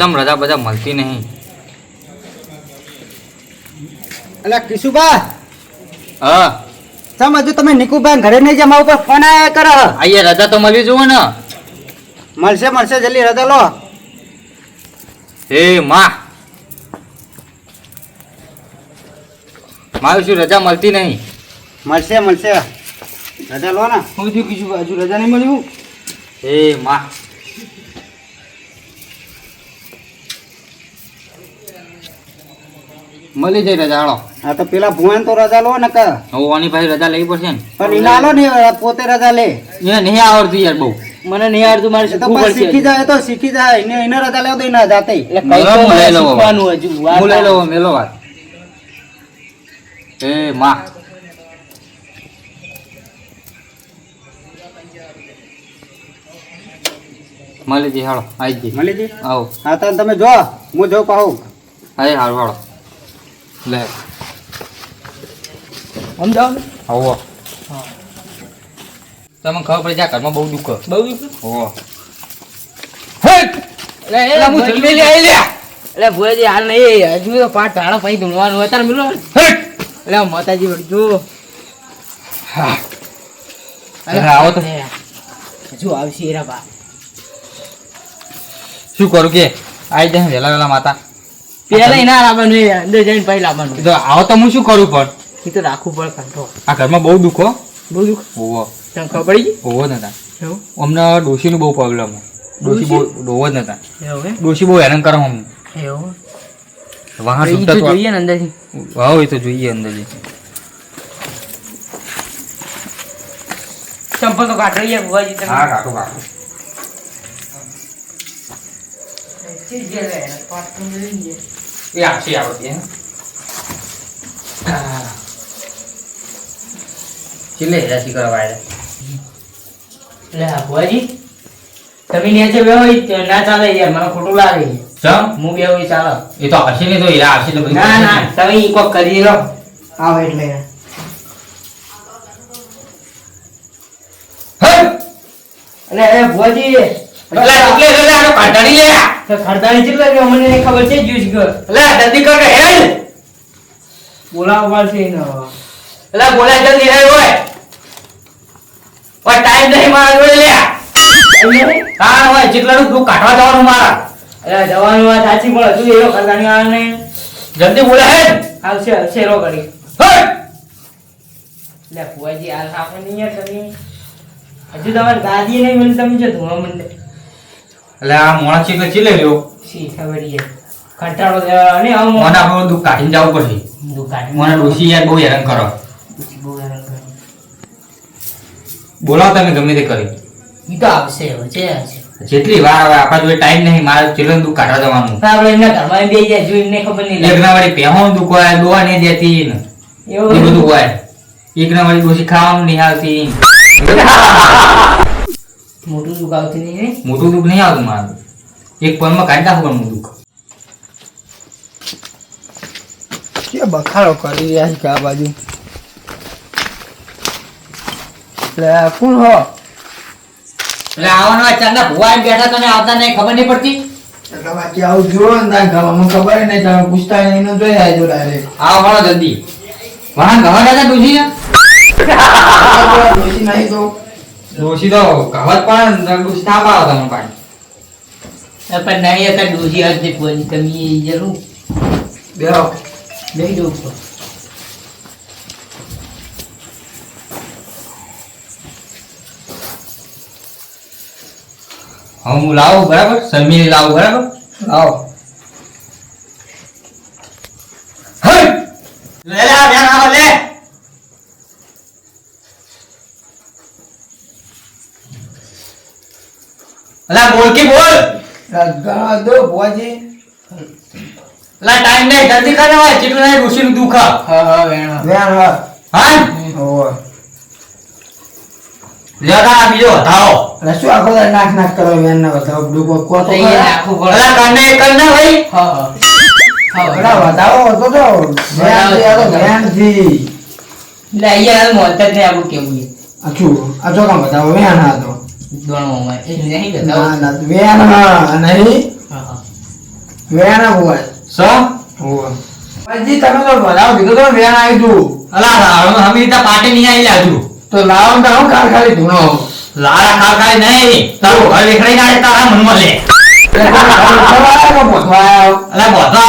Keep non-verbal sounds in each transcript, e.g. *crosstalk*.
ચમ રજા બધા મળતી નહીં. એટલે કિશુબા હા. હજુ તમે નિકુભાઈ ઘરે નહીં જમા ઉપર ફોન આયા કરો. અહીંયા રજા તો મળવી જુઓ ને. મળશે મળશે જલ્દી રજા લો. હે માં. મારું શું રજા મળતી નહીં? મળશે મળશે. રજા લો ને. હું થયું કિશુબા હજુ રજા નહીં મળ્યું? હે માં. મળી જાય રજા હાલો. હા તો પેલા ભુવન તો રજા લો ને કે આની પાસે રજા લેવી પડશે ને? પણ ઈ ના લો ને પોતે રજા લે. ને નહીં આવડતું યાર બહુ. મને નહીં આવડતું મારે શીખવું પછી શીખી જાય તો શીખી જાય. ને એને રજા લેવો તો એના જાતે. એટલે કઈ લઈ લઉં શીખવાનું હજુ હું લઈ લઉં મેલો વાત. એ માં. મળી જઈ હાલો. આવી જઈ મળી જઈ આવો. હા તો તમે જો હું જો કહું. હા હાલ હાલો. લે. સમજાવો ને? આવો તમને ખબર પડી જાય ઘરમાં બહુ દુઃખ બહુ દુઃખ? ઓહો એટલે હું ભુવાજી હાલ નહીં. હજુ તો પાંચ ટાણા પછી ધૂણવાનું હોય. તારે મિલો એટલે માતાજી વળજો અરે આવો તો. હજુ આવશે એરા બા. શું કરું કે? આવી જાય વહેલા વહેલા માતા. પેલા એના લાવવાનું અંદર જઈને પછી લાવવાનું. તો આવો તો હું શું કરું પણ? એ તો રાખવું પડે કંઠો. આ ઘરમાં બહુ દુઃખ બહુ દુઃખ? ઓહો. તને ખબર પડી ગઈ? નતા. અમને ડોશીનું બહુ પ્રોબ્લેમ ડોશી બહુ ડોવો જ નતા. ડોશી બહુ હેરાન કરો અમને. એવું? વાહ ઈ તો જોઈએ ને અંદરથી. વાહ એ તો જોઈએ અંદર જઈ ચંપલ તો કાઢ રહી ભુવાજી તમે. હા કાઢો કાઢો. એ આપશે આવડતી હે છેલ્લે હેરાશી કરવા આવ્યા ભુવાજી તમે નેચે તો ના ચાલે યાર મને ખોટું લાગે ચમ હું ઈ ચાલે એ તો હશે ને તો હીરા આવશે તો ના ના તમે ઈ કોક કરી લો આવ એટલે અને એ ભુવાજી એટલે એટલે આ કાઢાડી લે તો ખરદાણી કેટલા કે મને ખબર છે જ્યુસ ગયો એટલે જલ્દી કર હેલ. બોલાવવા પડશે ને એટલે જલ્દી હોય. પણ ટાઈમ નહીં મારા જોડે લે. હા હોય જેટલાનું તું કાઢવા જવાનું મારા. એટલે જવાનું વાત સાચી પડે તું એવો ખરદાણી આવે ને જલ્દી બોલા હેલ. આવશે આવશે રો કરી! એટલે ભુવાજી હાલ આપણે નહીં યાર તમે. હજુ તમારે દાદી નહીં મને તમે જો ધોવા મંડે. એટલે આ મોણા છે કે ચીલે લ્યો. સી ખબર યાર. કંટાળો અને આ મોણા આપણું દુઃખ કાઢીને જવું પડશે. દુકાન મોણા ડોસી યાર બહુ હેરાન કરો. બહુ હેરાન કરે. બોલાવો તમે ગમે તે કરી. ઈ તો આવશે હવે છે જેટલી વાર આવે આપણા જોડે ટાઈમ નહીં મારે ચેટલું દુઃખ કાઢવા જવાનું. આપણે એમના ઘરમાં બે જાય જોઈ એમને ખબર નહીં લગ્ન વાળી પહેવાનું દુઃખ હોય દોવા નહીં દેતી. ને એવું બધું હોય. એકના વાળી ડોસી ખાવાનું નહીં આવતી. *laughs* મોટું દુઃખ આવતું નહીં ને મોટું દુઃખ નહીં આવતું મારું. એક પરમાં કાઢી નાખું પણ દુઃખ. કે બખાડો કરી રહ્યા છે આ બાજુ? એટલે કોણ હો? એટલે આવવાનો ચાંદા ભુવા એમ બેઠા તને આવતા નહીં ખબર નહીં પડતી? એટલે બાકી આવું જોવો ને તારે ગામમાં ખબર નહીં તમે પૂછતા નહીં જોઈ આવજો direct. આવો વાળો જલ્દી. વાહન ગવા દાદા ડોશી નહીં તો ડોશી તો કહેવત પણ ડોશી ના પાડો તમે પાણી. પણ નહીં હતા ડોસી આવતી કોઈ તમે જરૂર. બેહો. લઈ દઉં હું લાવું બરાબર? સમીર લાવું બરાબર? લાવો. લે લે બેન આવો લે અલા બોલ કે બોલ? ગણવા દો ભુવાજી. અલા ટાઈમ નહીં જલ્દી કરે હોય કેટલું નહીં ઋષિ નું હા હા હા વેણો. વેણ હા. હા? ઓ લ્યો તા બીજો વધાવો. એટલે શું આખો દાડો નાક નાક કરો વેણ ના બતાવો ડૂબો કો તો અલા ના ભાઈ. હા હા. અલા, તો તો વેણથી એટલે અહીંયા આપણું કેવું છે? અચું આ જો કામ બતાવો વેણ હા તો. પાટી નહીં આવી લાજુ તો લાવો તો હું ખાલી ખાલી ધૂણો. લારા ખા ખાઈ નહીં. તારું ઘર વિખરાઈ નાખે તારા મનમાં લે.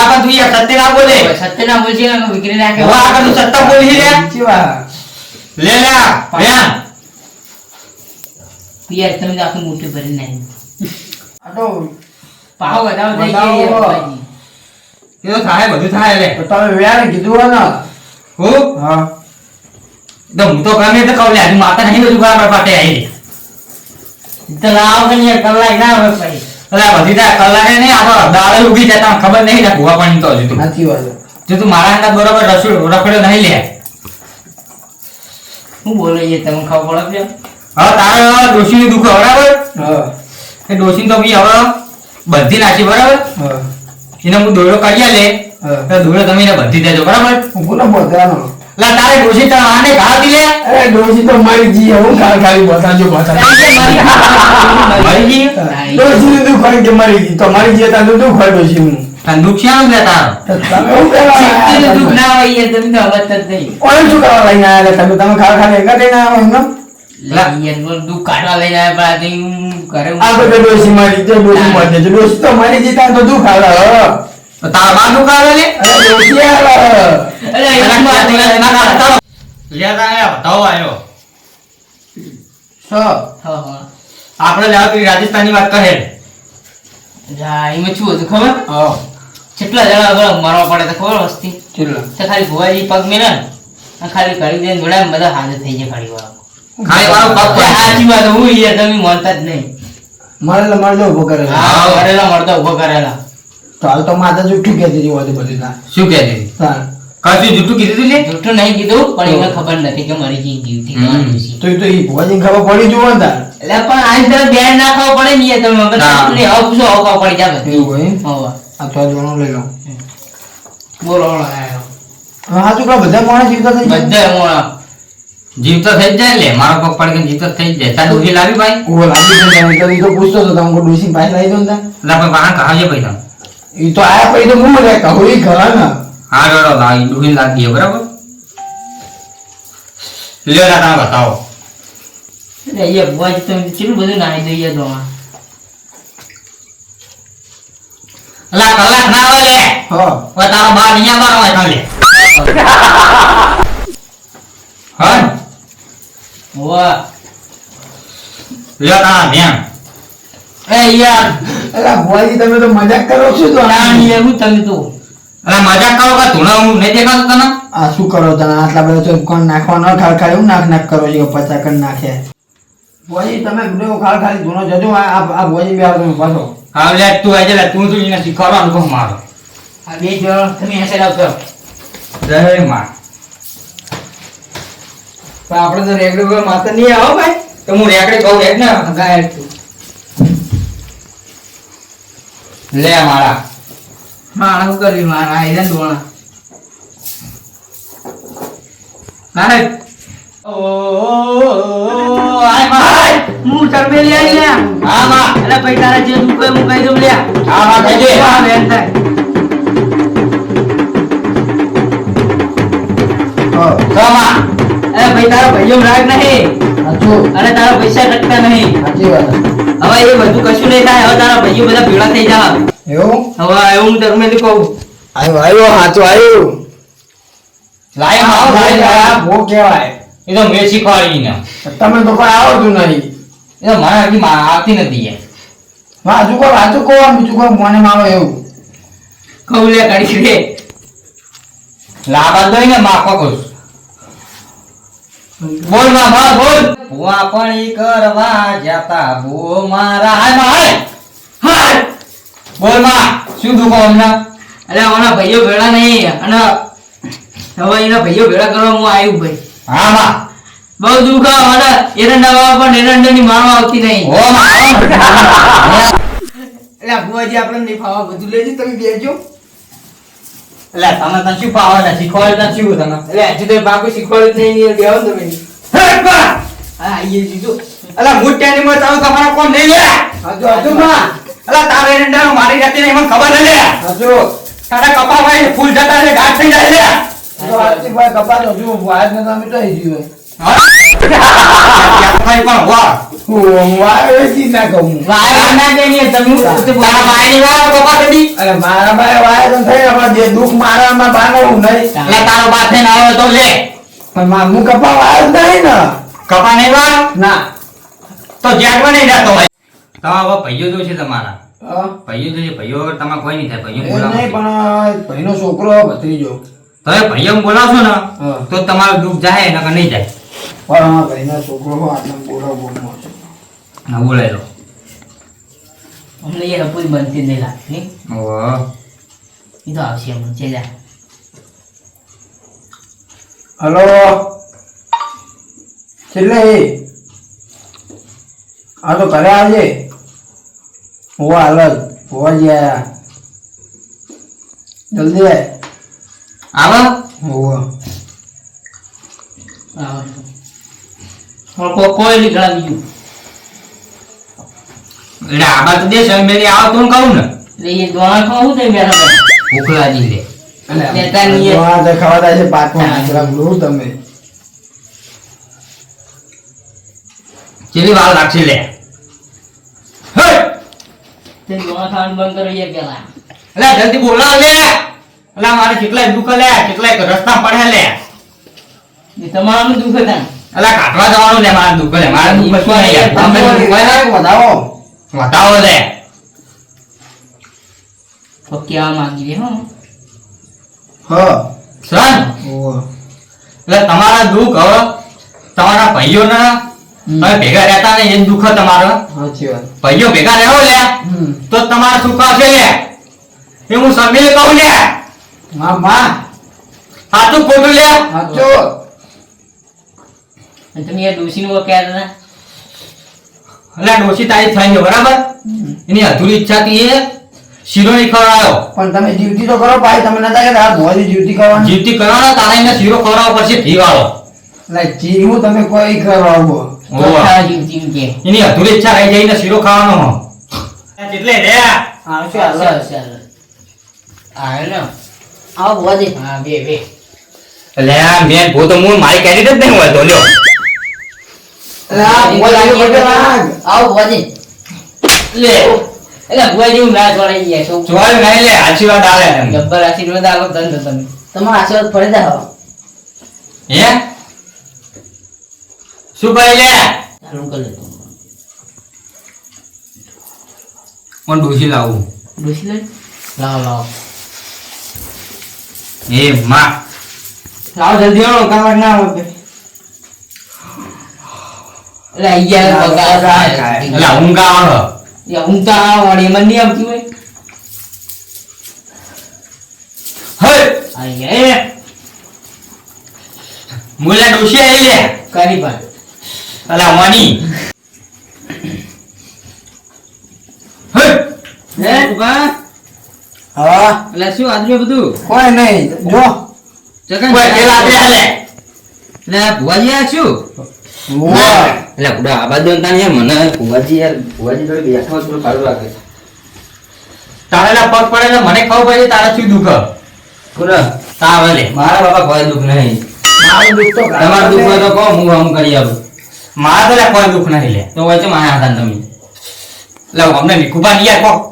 આગળ તું સત્ય ના બોલે. સત્યના બોલશે વિક્રી નાખે. લે. લે તો આખું મોટું ભરી નાખ્યું આ તો પાવ વધારો થઈ. ગયો. એ તો થાય બધું થાય તો તમે વેણ કીધું હોય ને હું હા તો હું તો ગમે તે કહું લે માતા નહીં બધું બરાબર પાટે આવી તો લાવો કે નહીં, કલાક ના હોય પછી અલા બધી થાય કલાકે નહીં આ તો દાડે જાય તમને ખબર નહીં ને ભૂવા પાણી તો હજુ તું સાચી વાત જો તું મારા અંદર બરોબર રસોડ રખડ્યો નહીં લે હું બોલો છે તમે ખબર પડે છે હવે ડોશી દુઃખ બરાબર? હા. એ ડોશી તો બી હવે બધી નાખી બરાબર? એને હું દોડો કાઢ્યા લે હા. દોડો તમે એને બધી દેજો બરાબર? હું તારે ડોશી તો આને ઘા દી લે. અરે ડોશી તો મારી જી હું ખાલી ખાલી બતાજો બતાજો મરી જી. ડોશી નું દુઃખ હોય કે મારી જી? તો મારી જી હતા દુખ હોય ડોશી હું દુઃખ છે લે તારો? તો તમે દુઃખ ના હોય તમે તો અવત જ નહીં. શું કરવા લઈને આયા તમે તમે ખા ખાલી એકા હું હું- જે દુઃખ આવે આપણે લેવા રાજસ્થાની વાત કરે જા, એમાં શું હતું ખબર? હા. કેટલા જણા મારવા પડે તો ખબર વસ્તી. ખાલી ભુવાજી પગ મેળા ખાલી કરી દે બધા હાજર થઈ જાય ખાલી વાળો. ખાલી વાળો પગ કોઈ સાચી વાત હું યાર તમે માનતા જ નહીં મારે મારે ઊભો કરેલા. હા મળતા ઊભો કરેલા તો હાલ તો માતા જુઠ્ઠું કહેતી હતી હોતી બધી ના શું કહેતી હતી જૂઠું કીધું લે નહીં કીધું પણ એને ખબર નથી કે મારી જીવતી હમ. તો એ તો ઈ ભુવાજીને ખબર પડી જુઓ ને. એટલે પણ આની તરફ ધ્યાન ના ખાવા પડે ને તમે મગજ ના. ખાતું નહીં. હવે પૂછો હવે ખાવા પડી જાય એવું હોય એમ? આ તો લઈ લઉં. બોલો કહો, બધા માણસ જીવતા થઈ? બધા મોણા. જીવતો થઈ જાય લે. મારો પગ પડી ગયો જીવતો થઈ જાય. તારે ડોસી લાવી ભાઈ? ઓ લાવી ગયો તમે તો તો પૂછતો હતો તમે ડોશી પાસે લાવી દો ને લા પણ બહાર કહાવીએ ભાઈ તમે ઈ તો આયા પછી તો હું લે કહું ઈ ખરા ના હા રડો લાવી ડોસી દઈએ બરાબર? લ્યો ના તમે બતાવો. એટલે એ બોજ તમે કેટલું બધું નાહી દઈએ તો. અલા કલાક ના આવે લે. હો. તારો બાર અહીંયા બાર હોય લે. *laughs* હા વાહ. લ્યો ધ્યાન. એ યાર. અલા ભુવાજી તમે તો મજાક કરો છો તો. યાર હું તમે તો અલા મજાક કરો કે ધૂણા હું નહીં દેખાતો તને? આ શું કરો તને? આટલા બધા તો કોણ નાખવા ન ખાલ ખાલી એવું નાખ નાખ કરો છો પચા કર નાખે. ભુવાજી તમે બધું ખાલ ખાલી ધૂનો જજો આ આ- ભુવાજી બે આવતો પાછો. હા લે તું આજે લે તું તું એને શીખવાડવાનું કહું મારો. આ બે જણ તમે આ સાઈડ આવજો જય માં પણ આપણે તો રેગડો માતા નહીં આવો ભાઈ. તો હું રેકડે કહું રેક ને ગાય લે મારા મારા શું કરવી? મારા આયરન દોણા નારે ઓ આય માય હું ચરબેલી લે લે હા માં એટલે ભાઈ તારા જે દુઃખ હોય હું કહી દઉં લે હા માં દે. હા, બેન થાય. હા તો માં ભાઈ તારો ભાઈઓ રાગ નહીં. અને તારા પૈસા ટકતા નહીં. હવે એ બધું કશું નહીં થાય. હવે તારા ભાઈઓ બધા ભેળા થઈ જા. એવું? હવે એવું હું ધર્મેલી કહું. આવ્યો આવ્યો હાચો આવ્યો લાયમાં આ લાય. ભો કહેવાય. એ તો મેં શીખવાડીને. તમે તો કોઈ આવડતું નહીં. એ તો મારા હજી આવતી નથી એ વાજુ કહો વાંચું કો બીજું કહો મને માં એવું. કહું લે કાઢી રે લાવા દઈ ને માફા કરું બોલમાં બોલ. ભૂવા પણી કરવા જતા ભૂ મારા. હાયમાં હાય. બોલમાં શું દુખો હમણાં? અરે અમારા ભાઈઓ ભેળા નહીં. અને હવે એના ભાઈઓ ભેળા કરવા હું આવ્યું ભાઈ. હા માં બહુ દુઃખ આવે એરંડા પણ એરંડા ની મારવા આવતી નહીં. ઓ માં એટલે ભુવાજી આપણે નહીં ફાવા બધું લેજો તમે બેજો એટલે તમે તને શું પાવર ને શીખવાડ્યું શું તમે. એટલે હજુ તો બાપુ શીખવાડ્યું નહીં બેહો તમે હા આઈએ જીજો અલા મુટ્યાની માં ચાલુ તમારા કોણ નહીં લે? હજુ હાચું માં. અલા તારે મારી જાતી ને મને ખબર છે લે? હાચો તારા ભાઈ ફૂલ જતા છે ગાંઠ થઈ જાય લે? હજુ. વાયર ને તમે તો આવી ગયું હા? ભાઈ પણ વાહ હું કપા જે નહીં ને તો જેટમાં નહીં જતો હોય તો છે તમારા? ભાઈઓ છે ભાઈઓ તમારે કોઈ નહીં થાય ભાઈઓ એ નહીં બોલાવો પણ ભાઈનો છોકરો ભત્રીજો તમે ભાઈઓ બોલાવશો ને તો તમારું દુઃખ જાય નકર નહીં જાય પણ ભાઈનો છોકરો હો આટલો બોલાવો બોલવો બોલાય લો. અમને એ રપુઈ બનતી નહીં લાગતી. ઓહો. એ તો આવશે એમ છે જા. હલો. છેલ્લે હા તો ઘરે આવજે હું હાલ જ હોવા જ આયા. જલ્દી આવો. હોવા પણ કો- કોઈ નીકળા બીજું. એટલે આબા તો દેશ મેરી આવો તો કહું ને. એટલે એ દોણા ખાવું તે મેરા ભૂખ લાગી લે. નેતા ની એ- હા તો ખવાતા છે પાકમાં નાચરા ગુરુ તમે. કેટલી વાર લાગશે લે? હે! તે દોણા ખાવાનું બંધ કરો એ પેલા એટલે જલ્દી બોલાવ લે. એટલે મારે કેટલાય દુઃખ લે કેટલાય રસ્તા પડે લે. એ તમારું દુઃખ હતા એટલે કાઢવા જવાનું લે મારા દુઃખ લે. મારે દુઃખ શું નહીં યાર. તમે વધાવો. વધાવો લે. તો કેવા માંગી દે હો. હા. સન. હોવા એટલે તમારા દુઃખ હવે તમારા ભાઈઓના તમે ભેગા રહેતા ને એ દુઃખ તમારો. સાચી વાત. ભાઈઓ ભેગા રહેવો લે. તો તમારા સુખ આવશે લે. એ હું સમીર કહું લે. હા માં સાચું ખોટું લે. સાચો અને તમે ડોશી ડોશીનું કહેતા હતા? એટલે ડોશી તારી થઈ ગયો બરાબર? એની અધૂરી ઈચ્છાથી એ શીરો નહીં ખવડાયો. પણ તમે જીવતી તો કરો ભાઈ તમે નતા કે આ ભોજી જીવતી કરવાની. જીવતી કરવાનો તારે એને શીરો ખવડાવવો પડશે ઘી વાળો. એટલે જીવું તમે કોઈ કે. એની અધૂરી ઈચ્છા રહી જઈને શીરો ખાવાનો હો. એટલે રે? આવશે ને. આવો હા બે બે. એટલે આ મેં ભૂત હું મારી કેરી જ નહીં હોય તો લ્યો. આવો બોધી લે એટલે ભુવાજી હું ના જોડાઈ ગયા છો. નહીં લે આશીર્વાદ આલે. ગબ્બર આશીર્વાદ આલો ધન તમે તમારો આશીર્વાદ પડે હે? શું કહે લે? ચાલુ કરી લેતો કોણ ડોશી લાવું? ડોસી લઈ લાવ લાવ. એ માં. લાવો જલ્દી આવો કામર ના આવે એટલે અહીંયા બગાડ એટલે ઊંઘ આવે યા ઊંઘતા આવડી મને નહીં આવતી હોય? હે અહીંયા મુલા ડોશી આવી લે. કરી પણ અલા વાની હે? હે? ઊભા. હા. એટલે શું આજુ બધું? કોઈ નહીં. જો. ચકન કોઈ પેલા દે લે. એટલે ભુવાજી આ શું? એટલે દોનતા ને મને ભુવાજી યાર ભુવાજી જોડે બેઠા થોડું સારું લાગે તારેલા પગ પડે મને ખબર પડે તારા શું દુઃખ પૂરા તાવે લે મારા બાપા કોઈ દુઃખ નહીં મારું દુઃખ તો તમારું દુઃખ હોય તો કહો હું હમ કરી આવું મારા તો કોઈ દુઃખ નહીં લે તો હોય છે મારા હતા તમે લાવ અમને નિકુબા નહીં યાર કહો